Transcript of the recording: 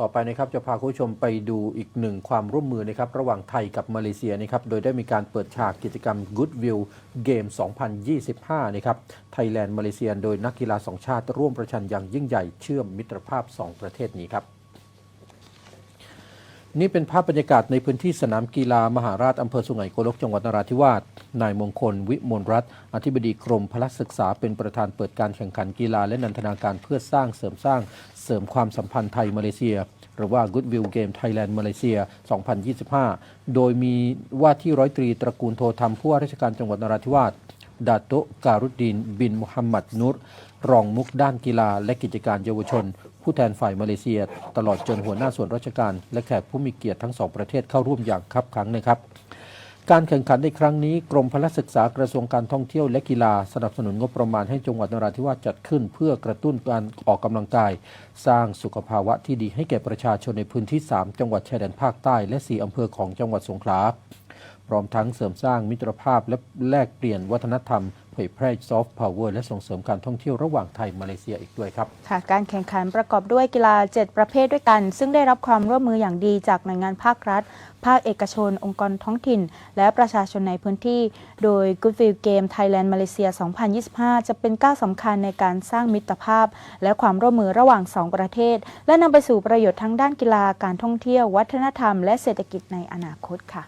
ต่อไปนะครับจะพาคุณผู้ชมไปดูอีกหนึ่งความร่วมมือนะครับระหว่างไทยกับมาเลเซียนะครับโดยได้มีการเปิดฉากกิจกรรม Goodwill Game 2025 นะครับไทยแลนด์มาเลเซีย โดยนักกีฬาสองชาติร่วมประชันอย่างยิ่งใหญ่เชื่อมมิตรภาพ 2 ประเทศนี้ครับ นี่เป็นภาพบรรยากาศในพื้นที่สนามกีฬามหาราชอำเภอสุไหงโกลกจังหวัดนราธิวาส นายมงคล วิมลรัตน์อธิบดีกรมพละศึกษาเป็นประธานเปิดการแข่งขันกีฬาและนันทนาการเพื่อสร้างเสริมสร้างเสริมความสัมพันธ์ไทยมาเลเซีย หรือว่า Goodwill Game Thailand มาเลเซีย 2025 โดยมีว่าที่ร้อยตรีตระกูลโทธรรมผู้ว่าราชการจังหวัดนราธิวาส ดาโตการุดดินบินมุฮัมมัดนุรรองมุกด้านกีฬาและกิจการเยาวชน ผู้แทนฝ่ายมาเลเซีย ตลอดจนหัวหน้าส่วนราชการ และแขกผู้มีเกียรติทั้งสองประเทศเข้าร่วมอย่างคับขังนะครับ การแข่งขันในครั้งนี้ กรมพละศึกษากระทรวงการท่องเที่ยวและกีฬาสนับสนุนงบประมาณให้จังหวัดนราธิวาสจัดขึ้น เพื่อกระตุ้นการออกกำลังกาย สร้างสุขภาวะที่ดีให้แก่ประชาชนในพื้นที่ 3 จังหวัดชายแดนภาคใต้และ 4อำเภอของจังหวัดสงขลา พร้อมทั้งเสริมสร้างมิตรภาพและแลกเปลี่ยนวัฒนธรรม เผยแพร่ซอฟต์พาวเวอร์และส่งเสริมการท่องเที่ยวระหว่างไทยมาเลเซียอีกด้วยครับ ค่ะ การแข่งขันประกอบด้วยกีฬา 7 ประเภทด้วยกัน ซึ่งได้รับความร่วมมืออย่างดีจากหน่วยงานภาครัฐ ภาคเอกชน องค์กรท้องถิ่น และประชาชนในพื้นที่ โดย Goodwill Game Thailand Malaysia 2025 จะเป็นก้าวสำคัญในการสร้างมิตรภาพ และความร่วมมือระหว่าง 2 ประเทศ และนำไปสู่ประโยชน์ทั้งด้านกีฬาการท่องเที่ยว วัฒนธรรม และเศรษฐกิจในอนาคตค่ะ